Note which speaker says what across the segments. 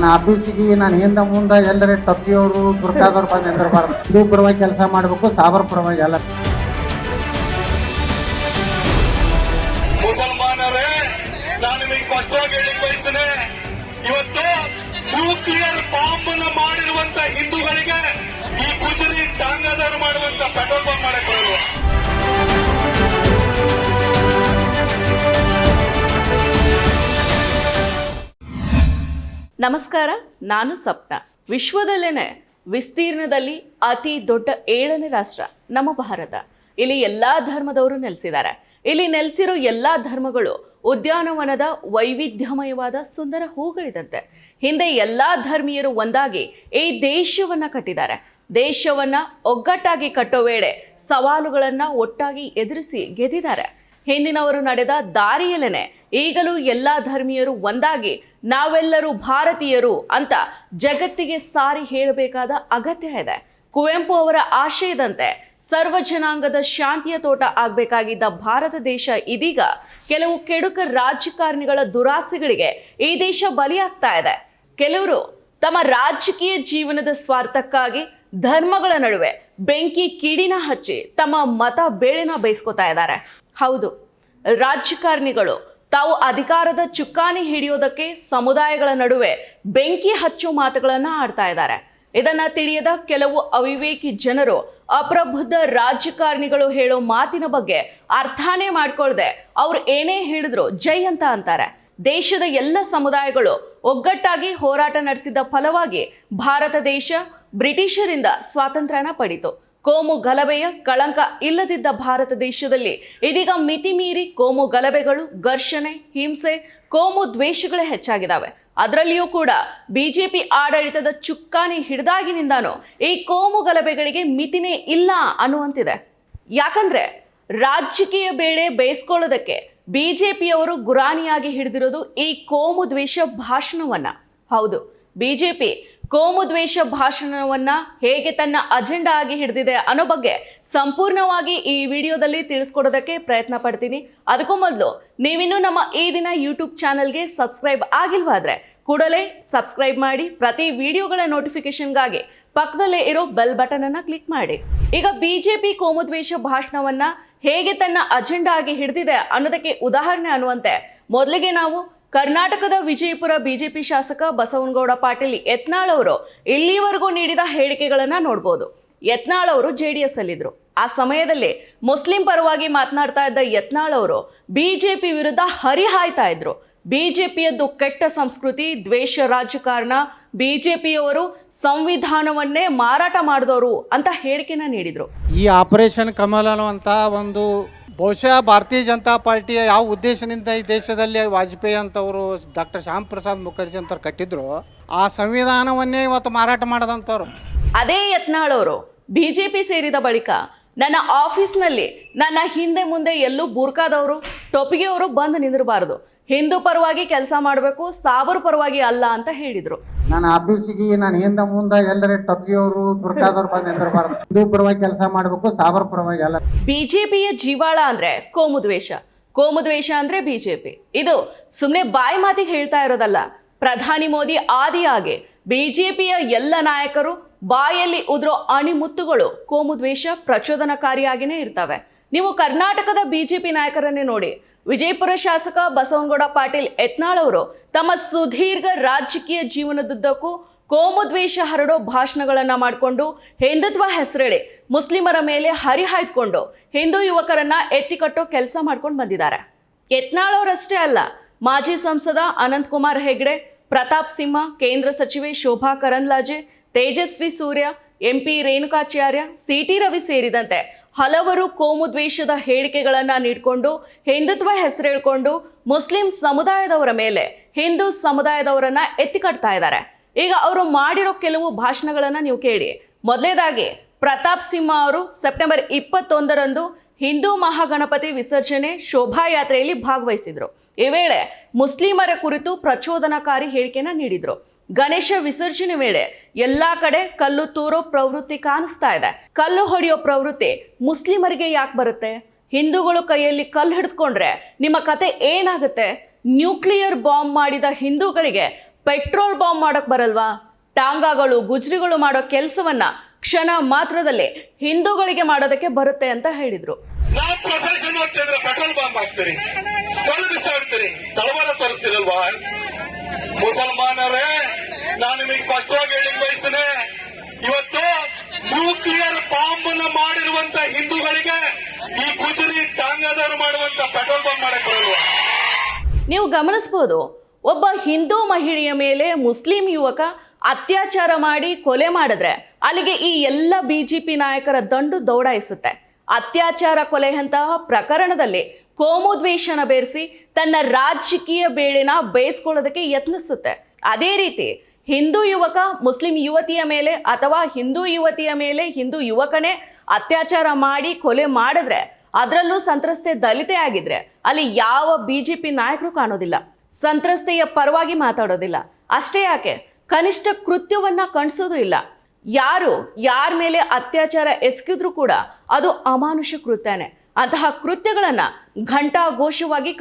Speaker 1: ನನ್ನ ಆಫೀಸಿಗೆ ನಾನು ಹಿಂದೆ ಮುಂದೆ ಎಲ್ಲರೇ ತಪ್ಪಿಯವರು ದುರ್ಗಾದವ್ರು ಬಂದು ಎಂದಿರಬಾರ್ದು ಇದು ಪರವಾಗಿ ಕೆಲಸ ಮಾಡಬೇಕು, ಸಾಬರ್ ಪರವಾಗಿ ಅಲ್ಲ.
Speaker 2: ಮುಸಲ್ಮಾನರೇ, ನಾನು ನಿಮಗೆ ಸ್ಪಷ್ಟವಾಗಿ ಹೇಳಿಕ್ ಬಯಸ್ತೇನೆ. ಇವತ್ತು ನ್ಯೂಕ್ಲಿಯರ್ ಬಾಂಬ್ ಮಾಡಿರುವಂತ ಹಿಂದೂಗಳಿಗೆ ಈ ಗುಜರಿ ಟಾಂಗದವರು ಮಾಡುವಂತ ಪೆಟ್ರೋಲ್ ಬಾಂಬ್ ಮಾಡಕ್
Speaker 3: ನಮಸ್ಕಾರ, ನಾನು ಸಪ್ನ. ವಿಶ್ವದಲ್ಲೇನೆ ವಿಸ್ತೀರ್ಣದಲ್ಲಿ ಅತಿ ದೊಡ್ಡ ಏಳನೇ ರಾಷ್ಟ್ರ, ನಮ್ಮ ಭಾರತ. ಇಲ್ಲಿ ಎಲ್ಲ ಧರ್ಮದವರು ನೆಲೆಸಿದ್ದಾರೆ. ಇಲ್ಲಿ ನೆಲೆಸಿರೋ ಎಲ್ಲ ಧರ್ಮಗಳು ಉದ್ಯಾನವನದ ವೈವಿಧ್ಯಮಯವಾದ ಸುಂದರ ಹೂಗಳಿದಂತೆ. ಹಿಂದೆ ಎಲ್ಲ ಧರ್ಮೀಯರು ಒಂದಾಗಿ ಈ ದೇಶವನ್ನ ಕಟ್ಟಿದ್ದಾರೆ. ದೇಶವನ್ನ ಒಗ್ಗಟ್ಟಾಗಿ ಕಟ್ಟೋ ವೇಳೆ ಸವಾಲುಗಳನ್ನ ಒಟ್ಟಾಗಿ ಎದುರಿಸಿ ಗೆದ್ದಿದ್ದಾರೆ. ಹಿಂದಿನವರು ನಡೆದ ದಾರಿಯಲ್ಲೇನೆ ಈಗಲೂ ಎಲ್ಲ ಧರ್ಮೀಯರು ಒಂದಾಗಿ ನಾವೆಲ್ಲರೂ ಭಾರತೀಯರು ಅಂತ ಜಗತ್ತಿಗೆ ಸಾರಿ ಹೇಳಬೇಕಾದ ಅಗತ್ಯ ಇದೆ. ಕುವೆಂಪು ಅವರ ಆಶಯದಂತೆ ಸರ್ವ ಜನಾಂಗದ ಶಾಂತಿಯ ತೋಟ ಆಗಬೇಕಾಗಿದ್ದ ಭಾರತ ದೇಶ ಇದೀಗ ಕೆಲವು ಕೆಡುಕ ರಾಜಕಾರಣಿಗಳ ದುರಾಸೆಗಳಿಗೆ ಈ ದೇಶ ಬಲಿಯಾಗ್ತಾ ಇದೆ. ಕೆಲವರು ತಮ್ಮ ರಾಜಕೀಯ ಜೀವನದ ಸ್ವಾರ್ಥಕ್ಕಾಗಿ ಧರ್ಮಗಳ ನಡುವೆ ಬೆಂಕಿ ಕಿಡಿನ ಹಚ್ಚಿ ತಮ್ಮ ಮತ ಬೇಳೆನ ಬಯಸ್ಕೊತಾ ಇದ್ದಾರೆ. ಹೌದು, ರಾಜಕಾರಣಿಗಳು ತಾವು ಅಧಿಕಾರದ ಚುಕ್ಕಾಣಿ ಹಿಡಿಯೋದಕ್ಕೆ ಸಮುದಾಯಗಳ ನಡುವೆ ಬೆಂಕಿ ಹಚ್ಚು ಮಾತುಗಳನ್ನು ಆಡ್ತಾ ಇದ್ದಾರೆ. ಇದನ್ನ ತಿಳಿಯದ ಕೆಲವು ಅವಿವೇಕಿ ಜನರು ಅಪ್ರಬುದ್ಧ ರಾಜಕಾರಣಿಗಳು ಹೇಳೋ ಮಾತಿನ ಬಗ್ಗೆ ಅರ್ಥಾನೇ ಮಾಡ್ಕೊಳ್ದೆ. ಅವ್ರು ಏನೇ ಹೇಳಿದ್ರು ಜೈ ಅಂತ ಅಂತಾರೆ. ದೇಶದ ಎಲ್ಲ ಸಮುದಾಯಗಳು ಒಗ್ಗಟ್ಟಾಗಿ ಹೋರಾಟ ನಡೆಸಿದ ಫಲವಾಗಿ ಭಾರತ ದೇಶ ಬ್ರಿಟಿಷರಿಂದ ಸ್ವಾತಂತ್ರ್ಯನ ಪಡಿತು. ಕೋಮು ಗಲಭೆಯ ಕಳಂಕ ಇಲ್ಲದಿದ್ದ ಭಾರತ ದೇಶದಲ್ಲಿ ಇದೀಗ ಮಿತಿ ಮೀರಿ ಕೋಮು ಗಲಭೆಗಳು, ಘರ್ಷಣೆ, ಹಿಂಸೆ, ಕೋಮು ದ್ವೇಷಗಳೇ ಹೆಚ್ಚಾಗಿದ್ದಾವೆ ಅದರಲ್ಲಿಯೂ ಕೂಡ ಬಿಜೆಪಿ ಆಡಳಿತದ ಚುಕ್ಕಾನಿ ಹಿಡಿದಾಗಿನಿಂದಾನು ಈ ಕೋಮು ಗಲಭೆಗಳಿಗೆ ಮಿತಿನೇ ಇಲ್ಲ ಅನ್ನುವಂತಿದೆ. ಯಾಕಂದ್ರೆ ರಾಜಕೀಯ ಬೇಳೆ ಬೇಯಿಸ್ಕೊಳ್ಳೋದಕ್ಕೆ ಬಿಜೆಪಿಯವರು ಗುರಾಣಿಯಾಗಿ ಹಿಡಿದಿರೋದು ಈ ಕೋಮು ದ್ವೇಷ ಭಾಷಣವನ್ನ. ಹೌದು, ಬಿಜೆಪಿ ಕೋಮು ದ್ವೇಷ ಭಾಷಣವನ್ನ ಹೇಗೆ ತನ್ನ ಅಜೆಂಡಾ ಆಗಿ ಹಿಡಿದಿದೆ ಅನ್ನೋ ಬಗ್ಗೆ ಸಂಪೂರ್ಣವಾಗಿ ಈ ವಿಡಿಯೋದಲ್ಲಿ ತಿಳಿಸ್ಕೊಡೋದಕ್ಕೆ ಪ್ರಯತ್ನ ಪಡ್ತೀನಿ. ಅದಕ್ಕೂ ಮೊದಲು ನೀವಿನ್ನೂ ನಮ್ಮ ಈ ದಿನ ಯೂಟ್ಯೂಬ್ ಚಾನಲ್ಗೆ ಸಬ್ಸ್ಕ್ರೈಬ್ ಆಗಿಲ್ವಾದ್ರೆ ಕೂಡಲೇ ಸಬ್ಸ್ಕ್ರೈಬ್ ಮಾಡಿ ಪ್ರತಿ ವಿಡಿಯೋಗಳ ನೋಟಿಫಿಕೇಶನ್ಗಾಗಿ ಪಕ್ಕದಲ್ಲೇ ಇರೋ ಬೆಲ್ ಬಟನ್ ಅನ್ನ ಕ್ಲಿಕ್ ಮಾಡಿ. ಈಗ ಬಿಜೆಪಿ ಕೋಮುದ್ವೇಷ ಭಾಷಣವನ್ನ ಹೇಗೆ ತನ್ನ ಅಜೆಂಡಾ ಆಗಿ ಹಿಡಿದಿದೆ ಅನ್ನೋದಕ್ಕೆ ಉದಾಹರಣೆ ಅನ್ನುವಂತೆ ಮೊದಲಿಗೆ ನಾವು ಕರ್ನಾಟಕದ ವಿಜಯಪುರ ಬಿಜೆಪಿ ಶಾಸಕ ಬಸವನಗೌಡ ಪಾಟೀಲ್, ಯತ್ನಾಳ್ ಅವರು ಇಲ್ಲಿವರೆಗೂ ನೀಡಿದ ಹೇಳಿಕೆಗಳನ್ನು ನೋಡ್ಬೋದು. ಯತ್ನಾಳ್ ಅವರು ಜೆ ಡಿ ಎಸ್ ಆ ಸಮಯದಲ್ಲಿ ಮುಸ್ಲಿಂ ಪರವಾಗಿ ಮಾತನಾಡ್ತಾ ಇದ್ದ ಯತ್ನಾಳ್ ಅವರು ಬಿಜೆಪಿ ವಿರುದ್ಧ ಹರಿಹಾಯ್ತಾ ಇದ್ರು. ಬಿಜೆಪಿಯದ್ದು ಕೆಟ್ಟ ಸಂಸ್ಕೃತಿ, ದ್ವೇಷ ರಾಜಕಾರಣ, ಬಿಜೆಪಿಯವರು ಸಂವಿಧಾನವನ್ನೇ ಮಾರಾಟ ಮಾಡಿದವರು ಅಂತ ಹೇಳಿಕೆನ ನೀಡಿದರು.
Speaker 1: ಈ ಆಪರೇಷನ್ ಕಮಲ್ ಅನ್ನುವಂಥ ಒಂದು ಬಹುಶಃ ಭಾರತೀಯ ಜನತಾ ಪಾರ್ಟಿಯ ಯಾವ ಉದ್ದೇಶದಿಂದ ಈ ದೇಶದಲ್ಲಿ ವಾಜಪೇಯಿ ಅಂತವರು ಡಾಕ್ಟರ್ ಶ್ಯಾಮ್ ಪ್ರಸಾದ್ ಮುಖರ್ಜಿ ಅಂತ ಕಟ್ಟಿದ್ರು, ಆ ಸಂವಿಧಾನವನ್ನೇ ಇವತ್ತು ಮಾರಾಟ ಮಾಡದಂಥವ್ರು
Speaker 3: ಅದೇ ಯತ್ನಾಳ್ ಅವರು ಬಿಜೆಪಿ ಸೇರಿದ ಬಳಿಕ ನನ್ನ ಆಫೀಸ್ನಲ್ಲಿ ನನ್ನ ಹಿಂದೆ ಮುಂದೆ ಎಲ್ಲೂ ಬೂರ್ಕಾದವರು ಟೊಪಿಗೆಯವರು ಬಂದು ನಿಂದಿರಬಾರದು. ಹಿಂದೂ ಪರವಾಗಿ ಕೆಲಸ ಮಾಡಬೇಕು ಸಾಬರ್ ಪರವಾಗಿ ಅಲ್ಲ ಅಂತ ಹೇಳಿದ್ರು.
Speaker 1: ನಾನು ಆಫೀಸಿಗೆ ನಾನು ಹಿಂದೆ ಮುಂದೆ ಎಲ್ಲರೇ ಟಪ್ಪಿಯವರು ದುರ್ಗಾದವ್ರು ಬಂದು ನಿಂದಿರಬಾರ್ದು. ಹಿಂದೂ ಪರವಾಗಿ ಕೆಲಸ ಮಾಡಬೇಕು ಸಾಬರ್ ಪರವಾಗಿ ಅಲ್ಲ.
Speaker 3: ಬಿಜೆಪಿಯ ಜೀವಾಳ ಅಂದ್ರೆ ಕೋಮು ದ್ವೇಷ ಕೋಮು ದ್ವೇಷ ಅಂದ್ರೆ ಬಿಜೆಪಿ. ಇದು ಸುಮ್ಮನೆ ಬಾಯಿ ಮಾತಿಗೆ ಹೇಳ್ತಾ ಇರೋದಲ್ಲ. ಪ್ರಧಾನಿ ಮೋದಿ ಆದಿಯಾಗೆ ಬಿಜೆಪಿಯ ಎಲ್ಲ ನಾಯಕರು ಬಾಯಲ್ಲಿ ಉದ್ರೋ ಅಣಿಮುತ್ತುಗಳು ಕೋಮು ದ್ವೇಷ ಪ್ರಚೋದನಕಾರಿಯಾಗಿನೇ ಇರ್ತವೆ. ನೀವು ಕರ್ನಾಟಕದ ಬಿಜೆಪಿ ನಾಯಕರನ್ನೇ ನೋಡಿ. ವಿಜಯಪುರ ಶಾಸಕ ಬಸವನಗೌಡ ಪಾಟೀಲ್ ಯತ್ನಾಳ್ ಅವರು ತಮ್ಮ ಸುದೀರ್ಘ ರಾಜಕೀಯ ಜೀವನದುದ್ದಕ್ಕೂ ಕೋಮು ದ್ವೇಷ ಹರಡೋ ಭಾಷಣಗಳನ್ನು ಮಾಡಿಕೊಂಡು ಹಿಂದುತ್ವ ಹೆಸರೇಳಿ ಮುಸ್ಲಿಮರ ಮೇಲೆ ಹರಿಹಾಯ್ದುಕೊಂಡು ಹಿಂದೂ ಯುವಕರನ್ನ ಎತ್ತಿಕಟ್ಟೋ ಕೆಲಸ ಮಾಡ್ಕೊಂಡು ಬಂದಿದ್ದಾರೆ. ಯತ್ನಾಳ್ ಅವರಷ್ಟೇ ಅಲ್ಲ, ಮಾಜಿ ಸಂಸದ ಅನಂತ್ ಕುಮಾರ್ ಹೆಗ್ಡೆ, ಪ್ರತಾಪ್ ಸಿಂಹ, ಕೇಂದ್ರ ಸಚಿವೆ Shobha Karandlaje, Tejasvi Surya MP Renukacharya C T Ravi ಸೇರಿದಂತೆ ಹಲವರು ಕೋಮು ದ್ವೇಷದ ಹೇಳಿಕೆಗಳನ್ನು ನೀಡಿಕೊಂಡು, ಹಿಂದುತ್ವ ಹೆಸರೇಳ್ಕೊಂಡು ಮುಸ್ಲಿಂ ಸಮುದಾಯದವರ ಮೇಲೆ ಹಿಂದೂ ಸಮುದಾಯದವರನ್ನ ಎತ್ತಿಕಟ್ತಾ ಇದ್ದಾರೆ. ಈಗ ಅವರು ಮಾಡಿರೋ ಕೆಲವು ಭಾಷಣಗಳನ್ನು ನೀವು ಕೇಳಿ. ಮೊದಲೇದಾಗಿ, ಪ್ರತಾಪ್ ಸಿಂಹ ಅವರು ಸೆಪ್ಟೆಂಬರ್ ಇಪ್ಪತ್ತೊಂದರಂದು ಹಿಂದೂ ಮಹಾಗಣಪತಿ ವಿಸರ್ಜನೆ ಶೋಭಾಯಾತ್ರೆಯಲ್ಲಿ ಭಾಗವಹಿಸಿದರು. ಈ ವೇಳೆ ಮುಸ್ಲಿಮರ ಕುರಿತು ಪ್ರಚೋದನಕಾರಿ ಹೇಳಿಕೆನ ನೀಡಿದ್ರು. ಗಣೇಶ ವಿಸರ್ಜನೆ ವೇಳೆ ಎಲ್ಲಾ ಕಡೆ ಕಲ್ಲು ತೂರೋ ಪ್ರವೃತ್ತಿ ಕಾಣಿಸ್ತಾ ಇದೆ. ಕಲ್ಲು ಹೊಡೆಯೋ ಪ್ರವೃತ್ತಿ ಮುಸ್ಲಿಮರಿಗೆ ಯಾಕೆ ಬರುತ್ತೆ? ಹಿಂದೂಗಳು ಕೈಯಲ್ಲಿ ಕಲ್ಲು ಹಿಡಿದುಕೊಂಡ್ರೆ ನಿಮ್ಮ ಕತೆ ಏನಾಗುತ್ತೆ? ನ್ಯೂಕ್ಲಿಯರ್ ಬಾಂಬ್ ಮಾಡಿದ ಹಿಂದೂಗಳಿಗೆ ಪೆಟ್ರೋಲ್ ಬಾಂಬ್ ಮಾಡೋಕ್ಕೆ ಬರಲ್ವಾ? ಟಾಂಗಾಗಳು, ಗುಜ್ರಿಗಳು ಮಾಡೋ ಕೆಲಸವನ್ನ ಕ್ಷಣ ಮಾತ್ರದಲ್ಲಿ ಹಿಂದೂಗಳಿಗೆ ಮಾಡೋದಕ್ಕೆ ಬರುತ್ತೆ ಅಂತ ಹೇಳಿದ್ರು.
Speaker 2: ಪೆಟ್ರೋಲ್ ಬಾಂಬ್ ಮುಸಲ್ಮಾನರೇ, ನಾನು ನಿಮಗೆ ಸ್ಪಷ್ಟವಾಗಿ ಹೇಳಿಕ್ ಬಯಸ್ತೇನೆ. ಇವತ್ತು ನ್ಯೂಕ್ಲಿಯರ್ ಬಾಂಬ್ನ ಮಾಡಿರುವಂತ ಹಿಂದೂಗಳಿಗೆ ಈ ಗುಜರಿ ಟಾಂಗದವರು ಮಾಡುವಂತ ಪೆಟ್ರೋಲ್ ಬಾಂಬ್ ಮಾಡಕ್ ಬರಲ್ವ?
Speaker 3: ನೀವು ಗಮನಿಸಬಹುದು ಒಬ್ಬ ಹಿಂದೂ ಮಹಿಳೆಯ ಮೇಲೆ ಮುಸ್ಲಿಂ ಯುವಕ ಅತ್ಯಾಚಾರ ಮಾಡಿ ಕೊಲೆ ಮಾಡಿದ್ರೆ ಅಲ್ಲಿಗೆ ಈ ಎಲ್ಲ ಬಿಜೆಪಿ ನಾಯಕರ ದಂಡು ದೌಡಾಯಿಸುತ್ತೆ. ಅತ್ಯಾಚಾರ ಕೊಲೆಯಂತಹ ಪ್ರಕರಣದಲ್ಲಿ ಕೋಮುದ್ವೇಷನ ಬೇರಿಸಿ ತನ್ನ ರಾಜಕೀಯ ಬೇಳೆನ ಬೇಯಿಸ್ಕೊಳ್ಳೋದಕ್ಕೆ ಯತ್ನಿಸುತ್ತೆ. ಅದೇ ರೀತಿ ಹಿಂದೂ ಯುವಕ, ಮುಸ್ಲಿಂ ಯುವತಿಯ ಮೇಲೆ ಅಥವಾ ಹಿಂದೂ ಯುವತಿಯ ಮೇಲೆ ಹಿಂದೂ ಯುವಕನೇ ಅತ್ಯಾಚಾರ ಮಾಡಿ ಕೊಲೆ ಮಾಡಿದ್ರೆ ಅದರಲ್ಲೂ ಸಂತ್ರಸ್ತೆ ದಲಿತೆ ಆಗಿದ್ರೆ ಅಲ್ಲಿ ಯಾವ ಬಿ ಜೆ ಪಿ ನಾಯಕರು ಕಾಣೋದಿಲ್ಲ. ಸಂತ್ರಸ್ತೆಯ ಪರವಾಗಿ ಮಾತಾಡೋದಿಲ್ಲ. ಅಷ್ಟೇ ಯಾಕೆ, ಕನಿಷ್ಠ ಕೃತ್ಯವನ್ನ ಕಣಿಸೋದು ಇಲ್ಲ. ಯಾರು, ಯಾರ ಮೇಲೆ ಅತ್ಯಾಚಾರ ಎಸಗಿದ್ರು ಕೂಡ ಅದು ಅಮಾನುಷ ಕೃತ್ಯನೇ. ಅಂತಹ ಕೃತ್ಯಗಳನ್ನು ಘಂಟಾಘೋಷವಾಗಿ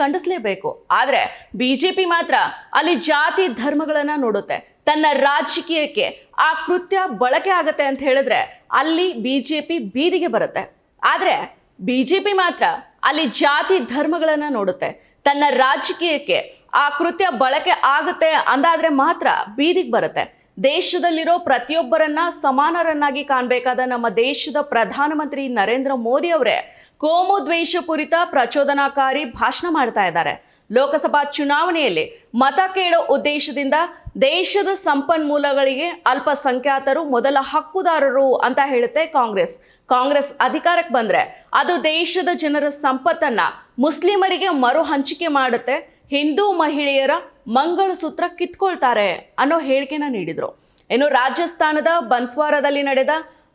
Speaker 3: ಬಿ ಜೆ ಪಿ ಮಾತ್ರ ಅಲ್ಲಿ ಜಾತಿ ಧರ್ಮಗಳನ್ನು ನೋಡುತ್ತೆ. ತನ್ನ ರಾಜಕೀಯಕ್ಕೆ ಆ ಕೃತ್ಯ ಬಳಕೆ ಆಗುತ್ತೆ ಅಂತ ಹೇಳಿದ್ರೆ ಅಲ್ಲಿ ಬಿ ಜೆ ಪಿ ಬೀದಿಗೆ ಬರುತ್ತೆ. ಆದರೆ ಬಿ ಜೆ ಪಿ ಮಾತ್ರ ಅಲ್ಲಿ ಜಾತಿ ಧರ್ಮಗಳನ್ನು ನೋಡುತ್ತೆ. ತನ್ನ ರಾಜಕೀಯಕ್ಕೆ ಆ ಕೃತ್ಯ ಬಳಕೆ ಆಗುತ್ತೆ ಅಂದಾದರೆ ಮಾತ್ರ ಬೀದಿಗೆ ಬರುತ್ತೆ. ದೇಶದಲ್ಲಿರೋ ಪ್ರತಿಯೊಬ್ಬರನ್ನ ಸಮಾನರನ್ನಾಗಿ ಕಾಣಬೇಕಾದ ನಮ್ಮ ದೇಶದ ಪ್ರಧಾನಮಂತ್ರಿ ನರೇಂದ್ರ ಮೋದಿ ಅವರೇ ಕೋಮು ದ್ವೇಷಪೂರಿತ ಪ್ರಚೋದನಾಕಾರಿ ಭಾಷಣ ಮಾಡ್ತಾ ಇದ್ದಾರೆ. ಲೋಕಸಭಾ ಚುನಾವಣೆಯಲ್ಲಿ ಮತ ಕೇಳೋ ಉದ್ದೇಶದಿಂದ ದೇಶದ ಸಂಪನ್ಮೂಲಗಳಿಗೆ ಅಲ್ಪಸಂಖ್ಯಾತರು ಮೊದಲ ಹಕ್ಕುದಾರರು ಅಂತ ಹೇಳುತ್ತೆ ಕಾಂಗ್ರೆಸ್. ಕಾಂಗ್ರೆಸ್ ಅಧಿಕಾರಕ್ಕೆ ಬಂದರೆ ಅದು ದೇಶದ ಜನರ ಸಂಪತ್ತನ್ನು ಮುಸ್ಲಿಮರಿಗೆ ಮರು ಹಂಚಿಕೆ ಮಾಡುತ್ತೆ. ಹಿಂದೂ ಮಹಿಳೆಯರ ಮಂಗಳಸೂತ್ರ ಕಿತ್ಕೊಳ್ತಾರೆ ಅನ್ನೋ ಹೇಳಿಕೆನ ನೀಡಿದ್ರು. ಇನ್ನು ರಾಜಸ್ಥಾನದ ಬನ್ಸ್ವಾರದಲ್ಲಿ ನಡೆದ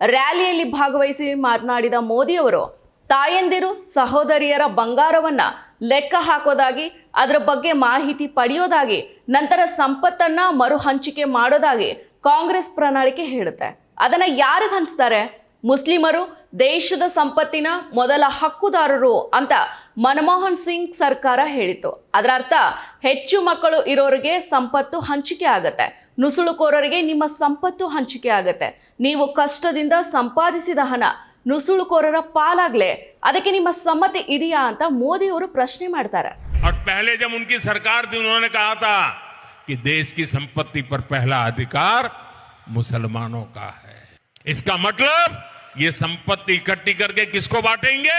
Speaker 3: ರ್ಯಾಲಿಯಲ್ಲಿ ಭಾಗವಹಿಸಿ ಮಾತನಾಡಿದ ಮೋದಿ ಅವರು, ತಾಯಂದಿರು, ಸಹೋದರಿಯರ ಬಂಗಾರವನ್ನ ಲೆಕ್ಕ ಹಾಕೋದಾಗಿ, ಅದರ ಬಗ್ಗೆ ಮಾಹಿತಿ ಪಡೆಯೋದಾಗಿ, ನಂತರ ಸಂಪತ್ತನ್ನ ಮರು ಹಂಚಿಕೆ ಮಾಡೋದಾಗಿ ಕಾಂಗ್ರೆಸ್ ಪ್ರಣಾಳಿಕೆ ಹೇಳುತ್ತೆ. ಅದನ್ನ ಯಾರಿಗೆ ಹಂಚ್ತಾರೆ? ಮುಸ್ಲಿಮರು ದೇಶದ ಸಂಪತ್ತಿನ ಮೊದಲ ಹಕ್ಕುದಾರರು ಅಂತ ಮನಮೋಹನ್ ಸಿಂಗ್ ಸರ್ಕಾರ ಹೇಳಿತು ಅದರ ಅರ್ಥ ಹೆಚ್ಚು ಮಕ್ಕಳು ಇರೋರಿಗೆ ಸಂಪತ್ತು ಹಂಚಿಕೆ ಆಗತ್ತೆ ನುಸುಳುಕೋರರಿಗೆ ನಿಮ್ಮ ಸಂಪತ್ತು ಹಂಚಿಕೆ ಆಗತ್ತೆ ನೀವು ಕಷ್ಟದಿಂದ ಸಂಪಾದಿಸಿದ ಹಣ ನುಸುಳುಕೋರರ ಪಾಲಾಗ್ಲೆ ಅದಕ್ಕೆ ನಿಮ್ಮ ಸಮ್ಮತಿ ಇದೆಯಾ ಅಂತ ಮೋದಿ ಅವರು ಪ್ರಶ್ನೆ ಮಾಡ್ತಾರೆ
Speaker 4: और पहले जब उनकी सरकार थी उन्होंने कहा था कि देश की संपत्ति पर पहला अधिकार मुसलमानों का है इसका मतलब ये संपत्ति इकट्ठी करके किसको बांटेंगे?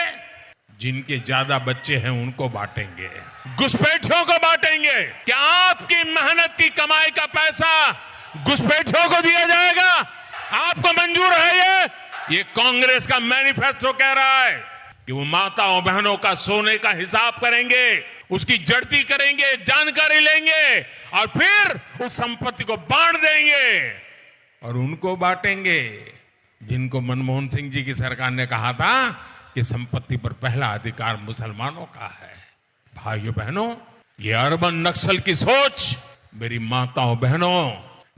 Speaker 4: जिनके ज़्यादा बच्चे हैं उनको बांटेंगे। घुसपैठियों को बांटेंगे। क्या आपकी मेहनत की कमाई का पैसा घुसपैठियों को दिया जाएगा? आपको मंजूर है ये? ये कांग्रेस का मैनिफेस्टो कह रहा है कि वो माताओं बहनों का सोने का हिसाब करेंगे, उसकी जड़ती करेंगे, जानकारी लेंगे और फिर उस संपत्ति को बांट देंगे और उनको बांटेंगे। जिनको मनमोहन सिंह जी की सरकार ने कहा था कि संपत्ति पर पहला अधिकार मुसलमानों का है भाइयों बहनों ये अर्बन नक्सल की सोच मेरी माताओं बहनों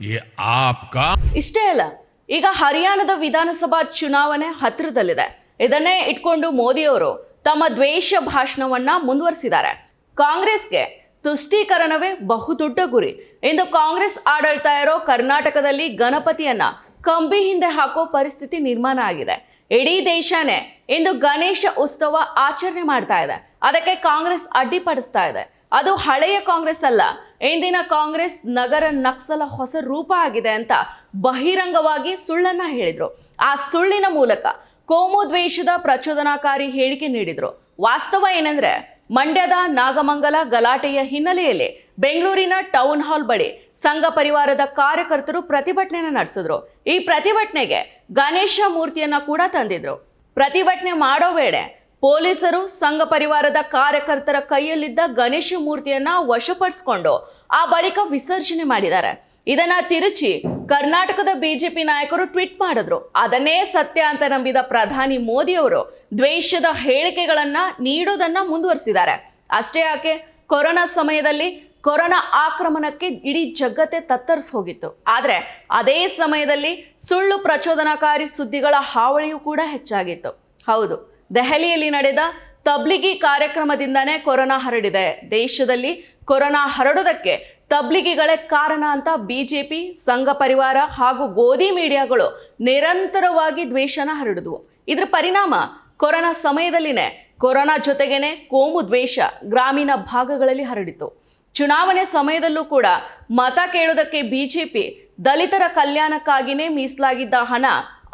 Speaker 4: ये आपका
Speaker 3: ಇಷ್ಟೇ ಅಲ್ಲ ಈಗ ಹರಿಯಾಣದ ವಿಧಾನಸಭಾ ಚುನಾವಣೆ ಹತ್ತಿರದಲ್ಲಿದೆ ಇದನ್ನೇ ಇಟ್ಕೊಂಡು ಮೋದಿಯವರು ತಮ್ಮ ದ್ವೇಷ ಭಾಷಣವನ್ನ ಮುಂದುವರಿಸಿದ್ದಾರೆ ಕಾಂಗ್ರೆಸ್ಗೆ ತುಷ್ಟೀಕರಣವೇ ಬಹುದೊಡ್ಡ ಗುರಿ ಇಂದು ಕಾಂಗ್ರೆಸ್ ಆಡಳ್ತಾ ಇರೋ ಕರ್ನಾಟಕದಲ್ಲಿ ಗಣಪತಿಯನ್ನ ಕಂಬಿ ಹಿಂದೆ ಹಾಕೋ ಪರಿಸ್ಥಿತಿ ನಿರ್ಮಾಣ ಆಗಿದೆ. ಇಡೀ ದೇಶನೇ ಇಂದು ಗಣೇಶ ಉತ್ಸವ ಆಚರಣೆ ಮಾಡ್ತಾ ಇದೆ. ಅದಕ್ಕೆ ಕಾಂಗ್ರೆಸ್ ಅಡ್ಡಿಪಡಿಸ್ತಾ ಇದೆ. ಅದು ಹಳೆಯ ಕಾಂಗ್ರೆಸ್ ಅಲ್ಲ. ಇಂದಿನ ಕಾಂಗ್ರೆಸ್ ನಗರ ನಕ್ಸಲ ಹೊಸ ರೂಪ ಆಗಿದೆ ಅಂತ ಬಹಿರಂಗವಾಗಿ ಸುಳ್ಳನ್ನ ಹೇಳಿದ್ರು. ಆ ಸುಳ್ಳಿನ ಮೂಲಕ ಕೋಮು ದ್ವೇಷದ ಪ್ರಚೋದನಾಕಾರಿ ಹೇಳಿಕೆ ನೀಡಿದ್ರು. ವಾಸ್ತವ ಏನಂದ್ರೆ ಮಂಡ್ಯದ ನಾಗಮಂಗಲ ಗಲಾಟೆಯ ಹಿನ್ನೆಲೆಯಲ್ಲಿ ಬೆಂಗಳೂರಿನ ಟೌನ್ ಹಾಲ್ ಬಳಿ ಸಂಘ ಪರಿವಾರದ ಕಾರ್ಯಕರ್ತರು ಪ್ರತಿಭಟನೆ ನಡೆಸಿದ್ರು. ಈ ಪ್ರತಿಭಟನೆಗೆ ಗಣೇಶ ಮೂರ್ತಿಯನ್ನ ಕೂಡ ತಂದಿದ್ರು. ಪ್ರತಿಭಟನೆ ಮಾಡೋ ವೇಳೆ ಪೊಲೀಸರು ಸಂಘ ಪರಿವಾರದ ಕಾರ್ಯಕರ್ತರ ಕೈಯಲ್ಲಿದ್ದ ಗಣೇಶ ಮೂರ್ತಿಯನ್ನ ವಶಪಡಿಸಿಕೊಂಡು ಆ ಬಳಿಕ ವಿಸರ್ಜನೆ ಮಾಡಿದ್ದಾರೆ. ಇದನ್ನ ತಿರುಚಿ ಕರ್ನಾಟಕದ ಬಿಜೆಪಿ ನಾಯಕರು ಟ್ವೀಟ್ ಮಾಡಿದ್ರು. ಅದನ್ನೇ ಸತ್ಯ ಅಂತ ನಂಬಿದ ಪ್ರಧಾನಿ ಮೋದಿ ಅವರು ದ್ವೇಷದ ಹೇಳಿಕೆಗಳನ್ನ ನೀಡೋದನ್ನ ಮುಂದುವರಿಸಿದ್ದಾರೆ. ಅಷ್ಟೇ ಯಾಕೆ, ಕೊರೋನಾ ಸಮಯದಲ್ಲಿ ಕೊರೋನಾ ಆಕ್ರಮಣಕ್ಕೆ ಇಡೀ ಜಗತ್ತೇ ತತ್ತರಿಸಿ ಹೋಗಿತ್ತು. ಆದರೆ ಅದೇ ಸಮಯದಲ್ಲಿ ಸುಳ್ಳು ಪ್ರಚೋದನಾಕಾರಿ ಸುದ್ದಿಗಳ ಹಾವಳಿಯೂ ಕೂಡ ಹೆಚ್ಚಾಗಿತ್ತು. ಹೌದು, ದೆಹಲಿಯಲ್ಲಿ ನಡೆದ ತಬ್ಲಿಗಿ ಕಾರ್ಯಕ್ರಮದಿಂದನೇ ಕೊರೋನಾ ಹರಡಿದೆ. ದೇಶದಲ್ಲಿ ಕೊರೋನಾ ಹರಡೋದಕ್ಕೆ ತಬ್ಲಿಗಿಗಳೇ ಕಾರಣ ಅಂತ ಬಿಜೆಪಿ, ಸಂಘ ಪರಿವಾರ ಹಾಗೂ ಗೋಧಿ ಮೀಡಿಯಾಗಳು ನಿರಂತರವಾಗಿ ದ್ವೇಷನ ಹರಡಿದ್ವು. ಇದರ ಪರಿಣಾಮ ಕೊರೋನಾ ಸಮಯದಲ್ಲಿನೇ ಕೊರೋನಾ ಜೊತೆಗೇನೆ ಕೋಮು ದ್ವೇಷ ಗ್ರಾಮೀಣ ಭಾಗಗಳಲ್ಲಿ ಹರಡಿತು. ಚುನಾವಣೆ ಸಮಯದಲ್ಲೂ ಕೂಡ ಮತ ಕೇಳೋದಕ್ಕೆ ಬಿಜೆಪಿ ದಲಿತರ ಕಲ್ಯಾಣಕ್ಕಾಗಿಯೇ ಮೀಸಲಾಗಿದ್ದ ಹಣ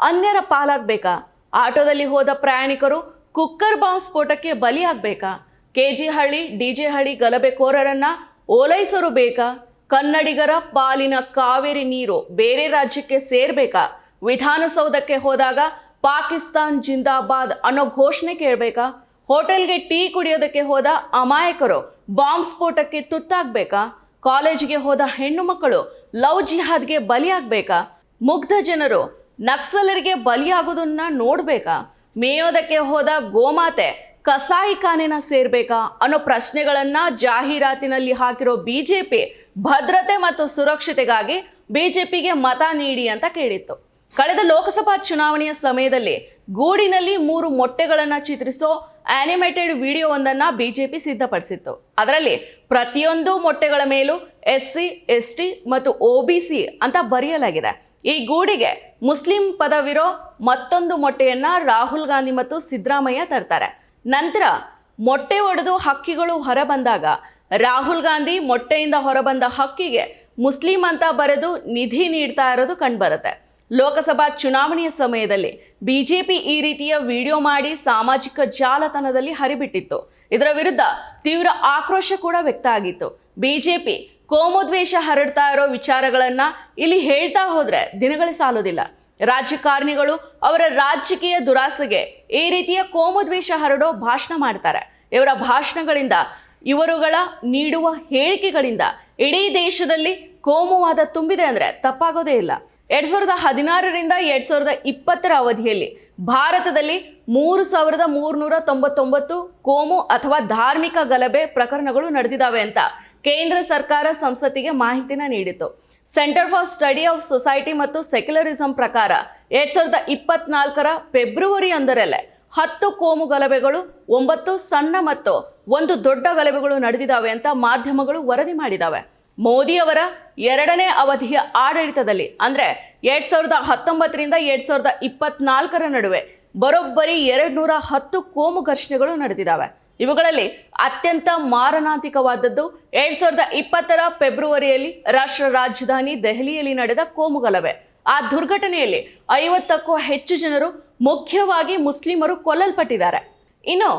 Speaker 3: ಅನ್ಯರ ಪಾಲಾಗಬೇಕಾ? ಆಟೋದಲ್ಲಿ ಹೋದ ಪ್ರಯಾಣಿಕರು ಕುಕ್ಕರ್ ಬಾಂಬ್ ಸ್ಫೋಟಕ್ಕೆ ಬಲಿಯಾಗಬೇಕಾ? ಕೆಜಿ ಹಳ್ಳಿ ಡಿಜೆ ಹಳ್ಳಿ ಗಲಭೆಕೋರರನ್ನ ಓಲೈಸರು ಬೇಕಾ? ಕನ್ನಡಿಗರ ಪಾಲಿನ ಕಾವೇರಿ ನೀರು ಬೇರೆ ರಾಜ್ಯಕ್ಕೆ ಸೇರ್ಬೇಕಾ? ವಿಧಾನಸೌಧಕ್ಕೆ ಹೋದಾಗ ಪಾಕಿಸ್ತಾನ್ ಜಿಂದಾಬಾದ್ ಅನ್ನೋ ಘೋಷಣೆ ಕೇಳಬೇಕಾ? ಹೋಟೆಲ್ಗೆ ಟೀ ಕುಡಿಯೋದಕ್ಕೆ ಹೋದ ಅಮಾಯಕರು ಬಾಂಬ್ ಸ್ಫೋಟಕ್ಕೆ ತುತ್ತಾಗ್ಬೇಕಾ? ಕಾಲೇಜಿಗೆ ಹೋದ ಹೆಣ್ಣು ಮಕ್ಕಳು ಲವ್ ಜಿಹಾದ್ಗೆ ಬಲಿಯಾಗ್ಬೇಕಾ? ಮುಗ್ಧ ಜನರು ನಕ್ಸಲರಿಗೆ ಬಲಿಯಾಗೋದನ್ನ ನೋಡಬೇಕಾ? ಮೇಯೋದಕ್ಕೆ ಹೋದ ಗೋಮಾತೆ ಕಸಾಯಿಖಾನೆನ ಸೇರ್ಬೇಕಾ ಅನ್ನೋ ಪ್ರಶ್ನೆಗಳನ್ನ ಜಾಹೀರಾತಿನಲ್ಲಿ ಹಾಕಿರೋ ಬಿಜೆಪಿ ಭದ್ರತೆ ಮತ್ತು ಸುರಕ್ಷತೆಗಾಗಿ ಬಿಜೆಪಿಗೆ ಮತ ನೀಡಿ ಅಂತ ಕೇಳಿತ್ತು. ಕಳೆದ ಲೋಕಸಭಾ ಚುನಾವಣೆಯ ಸಮಯದಲ್ಲಿ ಗೂಡಿನಲ್ಲಿ ಮೂರು ಮೊಟ್ಟೆಗಳನ್ನು ಚಿತ್ರಿಸೋ ಆನಿಮೇಟೆಡ್ ವಿಡಿಯೋವೊಂದನ್ನು ಬಿಜೆಪಿ ಸಿದ್ಧಪಡಿಸಿತ್ತು. ಅದರಲ್ಲಿ ಪ್ರತಿಯೊಂದು ಮೊಟ್ಟೆಗಳ ಮೇಲೂ ಎಸ್ ಸಿ ಎಸ್ ಟಿ ಮತ್ತು ಒ ಬಿ ಸಿ ಅಂತ ಬರೆಯಲಾಗಿದೆ. ಈ ಗೂಡಿಗೆ ಮುಸ್ಲಿಂ ಪದವಿರೋ ಮತ್ತೊಂದು ಮೊಟ್ಟೆಯನ್ನ ರಾಹುಲ್ ಗಾಂಧಿ ಮತ್ತು ಸಿದ್ದರಾಮಯ್ಯ ತರ್ತಾರೆ. ನಂತರ ಮೊಟ್ಟೆ ಒಡೆದು ಹಕ್ಕಿಗಳು ಹೊರಬಂದಾಗ ರಾಹುಲ್ ಗಾಂಧಿ ಮೊಟ್ಟೆಯಿಂದ ಹೊರಬಂದ ಹಕ್ಕಿಗೆ ಮುಸ್ಲಿಂ ಅಂತ ಬರೆದು ನಿಧಿ ನೀಡ್ತಾ ಇರೋದು ಕಂಡುಬರುತ್ತೆ. ಲೋಕಸಭಾ ಚುನಾವಣೆಯ ಸಮಯದಲ್ಲಿ ಬಿಜೆಪಿ ಈ ರೀತಿಯ ವಿಡಿಯೋ ಮಾಡಿ ಸಾಮಾಜಿಕ ಜಾಲತಾಣದಲ್ಲಿ ಹರಿಬಿಟ್ಟಿತ್ತು. ಇದರ ವಿರುದ್ಧ ತೀವ್ರ ಆಕ್ರೋಶ ಕೂಡ ವ್ಯಕ್ತ ಆಗಿತ್ತು. ಬಿಜೆಪಿ ಕೋಮುದ್ವೇಷ ಹರಡ್ತಾ ಇರೋ ವಿಚಾರಗಳನ್ನು ಇಲ್ಲಿ ಹೇಳ್ತಾ ಹೋದರೆ ದಿನಗಳೇ ಸಾಲೋದಿಲ್ಲ. ರಾಜಕಾರಣಿಗಳು ಅವರ ರಾಜಕೀಯ ದುರಾಸೆಗೆ ಈ ರೀತಿಯ ಕೋಮುದ್ವೇಷ ಹರಡೋ ಭಾಷಣ ಮಾಡ್ತಾರೆ. ಇವರ ಭಾಷಣಗಳಿಂದ ಇವರುಗಳ ನೀಡುವ ಹೇಳಿಕೆಗಳಿಂದ ಇಡೀ ದೇಶದಲ್ಲಿ ಕೋಮುವಾದ ತುಂಬಿದೆ ಅಂದರೆ ತಪ್ಪಾಗೋದೇ ಇಲ್ಲ. ಎರಡ್ ಸಾವಿರದ ಹದಿನಾರರಿಂದ ಎರಡ್ ಸಾವಿರದ ಇಪ್ಪತ್ತರ ಅವಧಿಯಲ್ಲಿ ಭಾರತದಲ್ಲಿ ಮೂರು ಸಾವಿರದ ಮೂರುನೂರ ತೊಂಬತ್ತೊಂಬತ್ತು ಕೋಮು ಅಥವಾ ಧಾರ್ಮಿಕ ಗಲಭೆ ಪ್ರಕರಣಗಳು ನಡೆದಿದ್ದಾವೆ ಅಂತ ಕೇಂದ್ರ ಸರ್ಕಾರ ಸಂಸತ್ತಿಗೆ ಮಾಹಿತಿನ ನೀಡಿತು centre for study of society ಮತ್ತು ಸೆಕ್ಯುಲರಿಸಂ ಪ್ರಕಾರ ಎರಡ್ ಸಾವಿರದ ಇಪ್ಪತ್ನಾಲ್ಕರ ಫೆಬ್ರವರಿ ಅಂದರಲ್ಲೇ ಹತ್ತು ಕೋಮು ಗಲಭೆಗಳು, ಒಂಬತ್ತು ಸಣ್ಣ ಮತ್ತು ಒಂದು ದೊಡ್ಡ ಗಲಭೆಗಳು ನಡೆದಿದ್ದಾವೆ ಅಂತ ಮಾಧ್ಯಮಗಳು ವರದಿ ಮಾಡಿದ್ದಾವೆ. ಮೋದಿ ಅವರ ಎರಡನೇ ಅವಧಿಯ ಆಡಳಿತದಲ್ಲಿ, ಅಂದರೆ ಎರಡ್ ಸಾವಿರದ ಹತ್ತೊಂಬತ್ತರಿಂದ ಎರಡ್ ಸಾವಿರದ ಇಪ್ಪತ್ನಾಲ್ಕರ ನಡುವೆ ಬರೋಬ್ಬರಿ ಎರಡು ನೂರ ಹತ್ತು ಕೋಮು ಘರ್ಷಣೆಗಳು ನಡೆದಿದ್ದಾವೆ. ಇವುಗಳಲ್ಲಿ ಅತ್ಯಂತ ಮಾರಣಾಂತಿಕವಾದದ್ದು ಎರಡ್ ಸಾವಿರದ ಇಪ್ಪತ್ತರ ಫೆಬ್ರವರಿಯಲ್ಲಿ ರಾಷ್ಟ್ರ ರಾಜಧಾನಿ ದೆಹಲಿಯಲ್ಲಿ ನಡೆದ ಕೋಮು ಗಲಭೆ ಆ ದುರ್ಘಟನೆಯಲ್ಲಿ ಐವತ್ತಕ್ಕೂ ಹೆಚ್ಚು ಜನರು ಮುಖ್ಯವಾಗಿ ಮುಸ್ಲಿಮರು ಕೊಲ್ಲಲ್ಪಟ್ಟಿದ್ದಾರೆ. ಇನ್ನು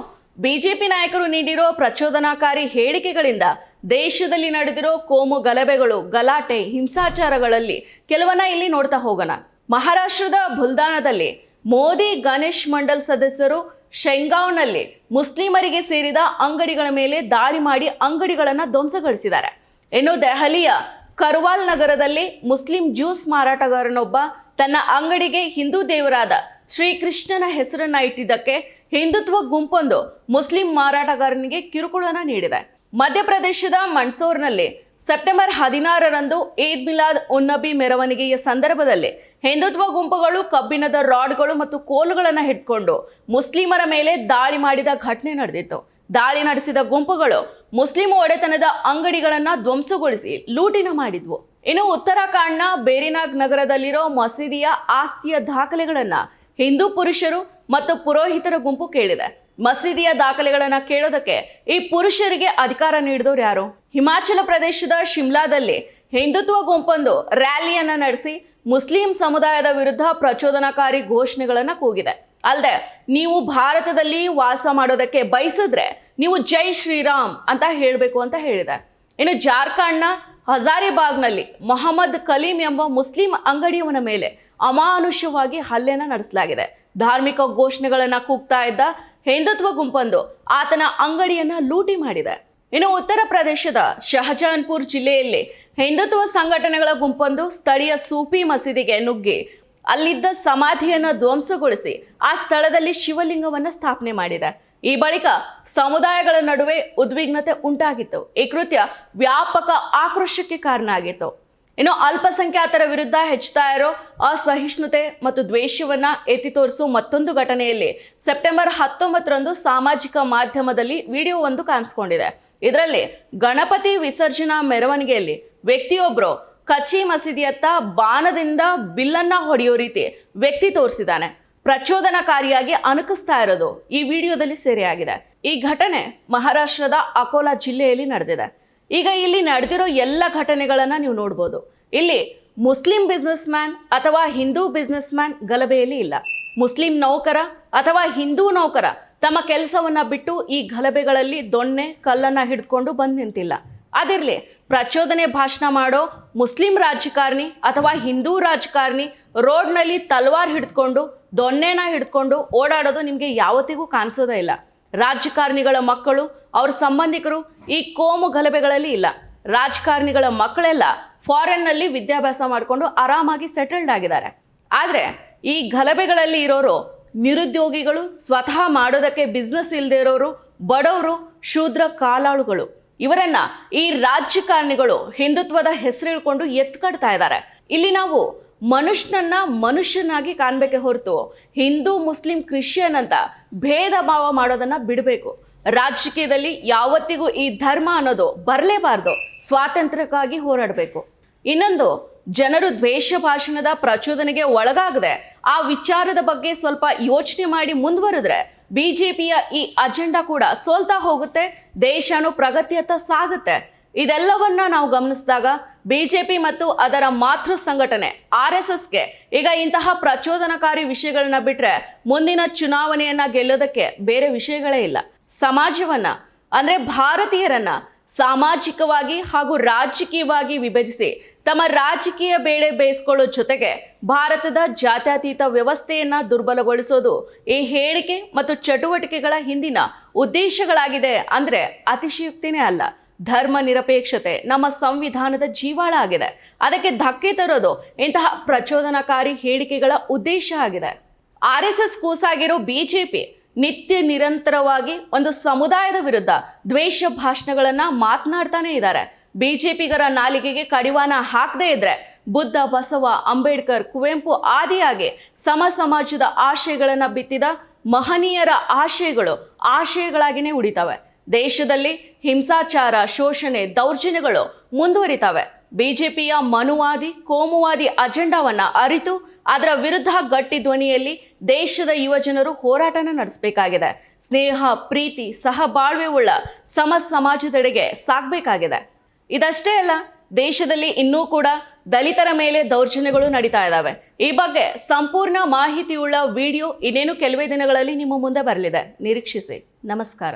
Speaker 3: ಬಿಜೆಪಿ ನಾಯಕರು ನೀಡಿರೋ ಪ್ರಚೋದನಾಕಾರಿ ಹೇಳಿಕೆಗಳಿಂದ ದೇಶದಲ್ಲಿ ನಡೆದಿರೋ ಕೋಮು ಗಲಭೆಗಳು ಗಲಾಟೆ, ಹಿಂಸಾಚಾರಗಳಲ್ಲಿ ಕೆಲವನ್ನ ಇಲ್ಲಿ ನೋಡ್ತಾ ಹೋಗೋಣ. ಮಹಾರಾಷ್ಟ್ರದ ಬುಲ್ದಾನದಲ್ಲಿ ಮೋದಿ ಗಣೇಶ್ ಮಂಡಲ್ ಸದಸ್ಯರು ಶೆಂಗಾವ್ನಲ್ಲಿ ಮುಸ್ಲಿಮರಿಗೆ ಸೇರಿದ ಅಂಗಡಿಗಳ ಮೇಲೆ ದಾಳಿ ಮಾಡಿ ಅಂಗಡಿಗಳನ್ನು ಧ್ವಂಸಗೊಳಿಸಿದ್ದಾರೆ. ಇನ್ನು ದೆಹಲಿಯ ಕರ್ವಾಲ್ ನಗರದಲ್ಲಿ ಮುಸ್ಲಿಂ ಜ್ಯೂಸ್ ಮಾರಾಟಗಾರನೊಬ್ಬ ತನ್ನ ಅಂಗಡಿಗೆ ಹಿಂದೂ ದೇವರಾದ ಶ್ರೀಕೃಷ್ಣನ ಹೆಸರನ್ನ ಇಟ್ಟಿದ್ದಕ್ಕೆ ಹಿಂದುತ್ವ ಗುಂಪೊಂದು ಮುಸ್ಲಿಂ ಮಾರಾಟಗಾರನಿಗೆ ಕಿರುಕುಳನ ನೀಡಿದೆ. ಮಧ್ಯಪ್ರದೇಶದ ಮಂಡ್ಸೂರ್ನಲ್ಲಿ ಸೆಪ್ಟೆಂಬರ್ ಹದಿನಾರರಂದು ಈದ್ ಮಿಲಾದ್ ಉನ್ನಬಿ ಮೆರವಣಿಗೆಯ ಸಂದರ್ಭದಲ್ಲಿ ಹಿಂದುತ್ವ ಗುಂಪುಗಳು, ಕಬ್ಬಿಣದ ರಾಡ್ಗಳು ಮತ್ತು ಕೋಲುಗಳನ್ನು ಹಿಡ್ಕೊಂಡು ಮುಸ್ಲಿಮರ ಮೇಲೆ ದಾಳಿ ಮಾಡಿದ ಘಟನೆ ನಡೆದಿತ್ತು. ದಾಳಿ ನಡೆಸಿದ ಗುಂಪುಗಳು ಮುಸ್ಲಿಂ ಒಡೆತನದ ಅಂಗಡಿಗಳನ್ನು ಧ್ವಂಸಗೊಳಿಸಿ ಲೂಟಿನ ಮಾಡಿದ್ವು. ಇನ್ನು ಉತ್ತರಾಖಂಡ್ನ ಬೇರಿನಾಗ್ ನಗರದಲ್ಲಿರೋ ಮಸೀದಿಯ ಆಸ್ತಿಯ ದಾಖಲೆಗಳನ್ನು ಹಿಂದೂ ಪುರುಷರು ಮತ್ತು ಪುರೋಹಿತರ ಗುಂಪು ಕೇಳಿದೆ. ಮಸೀದಿಯ ದಾಖಲೆಗಳನ್ನು ಕೇಳೋದಕ್ಕೆ ಈ ಪುರುಷರಿಗೆ ಅಧಿಕಾರ ನೀಡಿದವರು ಯಾರು? ಹಿಮಾಚಲ ಪ್ರದೇಶದ ಶಿಮ್ಲಾದಲ್ಲಿ ಹಿಂದುತ್ವ ಗುಂಪೊಂದು ರ್ಯಾಲಿಯನ್ನ ನಡೆಸಿ ಮುಸ್ಲಿಂ ಸಮುದಾಯದ ವಿರುದ್ಧ ಪ್ರಚೋದನಕಾರಿ ಘೋಷಣೆಗಳನ್ನು ಕೂಗಿದೆ. ಅಲ್ಲದೆ ನೀವು ಭಾರತದಲ್ಲಿ ವಾಸ ಮಾಡೋದಕ್ಕೆ ಬಯಸಿದ್ರೆ ನೀವು ಜೈ ಶ್ರೀರಾಮ್ ಅಂತ ಹೇಳಬೇಕು ಅಂತ ಹೇಳಿದೆ. ಇನ್ನು ಜಾರ್ಖಂಡ್ನ ಹಜಾರಿಬಾಗ್ನಲ್ಲಿ ಮೊಹಮ್ಮದ್ ಕಲೀಂ ಎಂಬ ಮುಸ್ಲಿಂ ಅಂಗಡಿಯವನ ಮೇಲೆ ಅಮಾನುಷ್ಯವಾಗಿ ಹಲ್ಲೆನ ನಡೆಸಲಾಗಿದೆ. ಧಾರ್ಮಿಕ ಘೋಷಣೆಗಳನ್ನು ಕೂಗ್ತಾ ಇದ್ದ ಹಿಂದುತ್ವ ಗುಂಪೊಂದು ಆತನ ಅಂಗಡಿಯನ್ನ ಲೂಟಿ ಮಾಡಿದೆ. ಇನ್ನು ಉತ್ತರ ಪ್ರದೇಶದ ಶಹಜಾನ್ಪುರ್ ಜಿಲ್ಲೆಯಲ್ಲಿ ಹಿಂದುತ್ವ ಸಂಘಟನೆಗಳ ಗುಂಪೊಂದು ಸ್ಥಳೀಯ ಸೂಫಿ ಮಸೀದಿಗೆ ನುಗ್ಗಿ ಅಲ್ಲಿದ್ದ ಸಮಾಧಿಯನ್ನ ಧ್ವಂಸಗೊಳಿಸಿ ಆ ಸ್ಥಳದಲ್ಲಿ ಶಿವಲಿಂಗವನ್ನ ಸ್ಥಾಪನೆ ಮಾಡಿದೆ. ಈ ಬಳಿಕ ಸಮುದಾಯಗಳ ನಡುವೆ ಉದ್ವಿಗ್ನತೆ ಉಂಟಾಗಿತ್ತು. ಈ ಕೃತ್ಯ ವ್ಯಾಪಕ ಆಕ್ರೋಶಕ್ಕೆ ಕಾರಣ ಆಗಿತ್ತು ಇನ್ನು ಅಲ್ಪಸಂಖ್ಯಾತರ ವಿರುದ್ಧ ಹೆಚ್ಚುತ್ತಾ ಇರೋ ಅಸಹಿಷ್ಣುತೆ ಮತ್ತು ದ್ವೇಷವನ್ನ ಎತ್ತಿ ತೋರಿಸುವ ಮತ್ತೊಂದು ಘಟನೆಯಲ್ಲಿ ಸೆಪ್ಟೆಂಬರ್ ಹತ್ತೊಂಬತ್ತರಂದು ಸಾಮಾಜಿಕ ಮಾಧ್ಯಮದಲ್ಲಿ ವಿಡಿಯೋ ಒಂದು ಕಾಣಿಸ್ಕೊಂಡಿದೆ. ಇದರಲ್ಲಿ ಗಣಪತಿ ವಿಸರ್ಜನಾ ಮೆರವಣಿಗೆಯಲ್ಲಿ ವ್ಯಕ್ತಿಯೊಬ್ಬರು ಕಚ್ಚಿ ಮಸೀದಿಯತ್ತ ಬಾಣದಿಂದ ಬಿಲ್ಲನ್ನ ಹೊಡೆಯೋ ರೀತಿ ವ್ಯಕ್ತಿ ತೋರಿಸಿದ್ದಾನೆ. ಪ್ರಚೋದನಕಾರಿಯಾಗಿ ಅಣಕಿಸ್ತಾ ಇರೋದು ಈ ವಿಡಿಯೋದಲ್ಲಿ ಸೆರೆಯಾಗಿದೆ. ಈ ಘಟನೆ ಮಹಾರಾಷ್ಟ್ರದ ಅಕೋಲಾ ಜಿಲ್ಲೆಯಲ್ಲಿ ನಡೆದಿದೆ. ಈಗ ಇಲ್ಲಿ ನಡೆದಿರೋ ಎಲ್ಲ ಘಟನೆಗಳನ್ನು ನೀವು ನೋಡ್ಬೋದು. ಇಲ್ಲಿ ಮುಸ್ಲಿಂ ಬಿಸ್ನೆಸ್ ಮ್ಯಾನ್ ಅಥವಾ ಹಿಂದೂ ಬಿಸ್ನೆಸ್ ಮ್ಯಾನ್ ಗಲಭೆಯಲ್ಲಿ ಇಲ್ಲ. ಮುಸ್ಲಿಂ ನೌಕರ ಅಥವಾ ಹಿಂದೂ ನೌಕರ ತಮ್ಮ ಕೆಲಸವನ್ನ ಬಿಟ್ಟು ಈ ಗಲಭೆಗಳಲ್ಲಿ ದೊಣ್ಣೆ, ಕಲ್ಲನ್ನ ಹಿಡಿದುಕೊಂಡು ಬಂದು ನಿಂತಿಲ್ಲ. ಅದಿರಲಿ, ಪ್ರಚೋದನೆ ಭಾಷಣ ಮಾಡೋ ಮುಸ್ಲಿಂ ರಾಜಕಾರಣಿ ಅಥವಾ ಹಿಂದೂ ರಾಜಕಾರಣಿ ರೋಡ್ನಲ್ಲಿ ತಲ್ವಾರ್ ಹಿಡಿದುಕೊಂಡು ದೊಣ್ಣೆನ ಹಿಡ್ಕೊಂಡು ಓಡಾಡೋದು ನಿಮಗೆ ಯಾವತ್ತಿಗೂ ಕಾಣಿಸೋದೇ ಇಲ್ಲ. ರಾಜಕಾರಣಿಗಳ ಮಕ್ಕಳು, ಅವ್ರ ಸಂಬಂಧಿಕರು ಈ ಕೋಮು ಗಲಭೆಗಳಲ್ಲಿ ಇಲ್ಲ. ರಾಜಕಾರಣಿಗಳ ಮಕ್ಕಳೆಲ್ಲ ಫಾರಿನ್ನಲ್ಲಿ ವಿದ್ಯಾಭ್ಯಾಸ ಮಾಡಿಕೊಂಡು ಆರಾಮಾಗಿ ಸೆಟಲ್ಡ್ ಆಗಿದ್ದಾರೆ. ಆದರೆ ಈ ಗಲಭೆಗಳಲ್ಲಿ ಇರೋರು ನಿರುದ್ಯೋಗಿಗಳು, ಸ್ವತಃ ಮಾಡೋದಕ್ಕೆ ಬಿಸ್ನೆಸ್ ಇಲ್ಲದೆ ಇರೋರು, ಬಡವರು, ಶೂದ್ರ ಕಾಲಾಳುಗಳು. ಇವರನ್ನ ಈ ರಾಜಕಾರಣಿಗಳು ಹಿಂದುತ್ವದ ಹೆಸರಿಳ್ಕೊಂಡು ಎತ್ಕಡ್ತಾ ಇದ್ದಾರೆ. ಇಲ್ಲಿ ನಾವು ಮನುಷ್ಯನನ್ನ ಮನುಷ್ಯನಾಗಿ ಕಾಣಬೇಕೆ ಹೊರತು ಹಿಂದೂ, ಮುಸ್ಲಿಂ, ಕ್ರಿಶ್ಚಿಯನ್ ಅಂತ ಭೇದ ಭಾವ ಮಾಡೋದನ್ನ ಬಿಡಬೇಕು. ರಾಜಕೀಯದಲ್ಲಿ ಯಾವತ್ತಿಗೂ ಈ ಧರ್ಮ ಅನ್ನೋದು ಬರಲೇಬಾರ್ದು. ಸ್ವಾತಂತ್ರ್ಯಕ್ಕಾಗಿ ಹೋರಾಡಬೇಕು. ಇನ್ನೊಂದು, ಜನರು ದ್ವೇಷ ಭಾಷಣದ ಪ್ರಚೋದನೆಗೆ ಒಳಗಾಗದೆ ಆ ವಿಚಾರದ ಬಗ್ಗೆ ಸ್ವಲ್ಪ ಯೋಚನೆ ಮಾಡಿ ಮುಂದುವರೆದ್ರೆ ಬಿಜೆಪಿಯ ಈ ಅಜೆಂಡಾ ಕೂಡ ಸೋಲ್ತಾ ಹೋಗುತ್ತೆ, ದೇಶನೂ ಪ್ರಗತಿಯತ್ತ ಸಾಗುತ್ತೆ. ಇದೆಲ್ಲವನ್ನ ನಾವು ಗಮನಿಸಿದಾಗ ಬಿಜೆಪಿ ಮತ್ತು ಅದರ ಮಾತೃ ಸಂಘಟನೆ ಆರ್ ಎಸ್ ಎಸ್ಗೆ ಈಗ ಇಂತಹ ಪ್ರಚೋದನಕಾರಿ ವಿಷಯಗಳನ್ನ ಬಿಟ್ರೆ ಮುಂದಿನ ಚುನಾವಣೆಯನ್ನ ಗೆಲ್ಲೋದಕ್ಕೆ ಬೇರೆ ವಿಷಯಗಳೇ ಇಲ್ಲ. ಸಮಾಜವನ್ನ, ಅಂದ್ರೆ ಭಾರತೀಯರನ್ನ ಸಾಮಾಜಿಕವಾಗಿ ಹಾಗೂ ರಾಜಕೀಯವಾಗಿ ವಿಭಜಿಸಿ ತಮ್ಮ ರಾಜಕೀಯ ಬೇಳೆ ಬೇಯಿಸ್ಕೊಳ್ಳೋ ಜೊತೆಗೆ ಭಾರತದ ಜಾತ್ಯತೀತ ವ್ಯವಸ್ಥೆಯನ್ನ ದುರ್ಬಲಗೊಳಿಸೋದು ಈ ಹೇಳಿಕೆ ಮತ್ತು ಚಟುವಟಿಕೆಗಳ ಹಿಂದಿನ ಉದ್ದೇಶಗಳಾಗಿದೆ ಅಂದ್ರೆ ಅತಿಶಯುಕ್ತಿನೇ ಅಲ್ಲ. ಧರ್ಮ ನಿರಪೇಕ್ಷತೆ ನಮ್ಮ ಸಂವಿಧಾನದ ಜೀವಾಳ ಆಗಿದೆ. ಅದಕ್ಕೆ ಧಕ್ಕೆ ತರೋದು ಇಂತಹ ಪ್ರಚೋದನಕಾರಿ ಹೇಳಿಕೆಗಳ ಉದ್ದೇಶ ಆಗಿದೆ. ಆರ್ ಎಸ್ ಎಸ್ ಕೂಸಾಗಿರೋ ಬಿಜೆಪಿ ನಿತ್ಯ ನಿರಂತರವಾಗಿ ಒಂದು ಸಮುದಾಯದ ವಿರುದ್ಧ ದ್ವೇಷ ಭಾಷಣಗಳನ್ನ ಮಾತನಾಡ್ತಾನೆ ಇದ್ದಾರೆ. ಬಿಜೆಪಿಗರ ನಾಲಿಗೆಗೆ ಕಡಿವಾಣ ಹಾಕದೇ ಇದ್ರೆ ಬುದ್ಧ, ಬಸವ, ಅಂಬೇಡ್ಕರ್, ಕುವೆಂಪು ಆದಿಯಾಗಿ ಸಮ ಸಮಾಜದ ಆಶಯಗಳನ್ನು ಬಿತ್ತಿದ ಮಹನೀಯರ ಆಶಯಗಳು ಆಶಯಗಳಾಗಿನೇ ಉಳಿತವೆ ದೇಶದಲ್ಲಿ ಹಿಂಸಾಚಾರ, ಶೋಷಣೆ, ದೌರ್ಜನ್ಯಗಳು ಮುಂದುವರಿತವೆ. ಬಿಜೆಪಿಯ ಮನುವಾದಿ, ಕೋಮುವಾದಿ ಅಜೆಂಡಾವನ್ನ ಅರಿತು ಅದರ ವಿರುದ್ಧ ಗಟ್ಟಿ ಧ್ವನಿಯಲ್ಲಿ ದೇಶದ ಯುವಜನರು ಹೋರಾಟನ ನಡೆಸಬೇಕಾಗಿದೆ. ಸ್ನೇಹ, ಪ್ರೀತಿ ಸಹಬಾಳ್ವೆ ಉಳ್ಳ ಸಮ ಸಮಾಜದೆಡೆಗೆ ಸಾಗಬೇಕಾಗಿದೆ. ಇದಷ್ಟೇ ಅಲ್ಲ, ದೇಶದಲ್ಲಿ ಇನ್ನೂ ಕೂಡ ದಲಿತರ ಮೇಲೆ ದೌರ್ಜನ್ಯಗಳು ನಡೀತಾ ಇದ್ದಾವೆ ಈ ಬಗ್ಗೆ ಸಂಪೂರ್ಣ ಮಾಹಿತಿಯುಳ್ಳ ವಿಡಿಯೋ ಇನ್ನೇನು ಕೆಲವೇ ದಿನಗಳಲ್ಲಿ ನಿಮ್ಮ ಮುಂದೆ ಬರಲಿದೆ. ನಿರೀಕ್ಷಿಸಿ. ನಮಸ್ಕಾರ.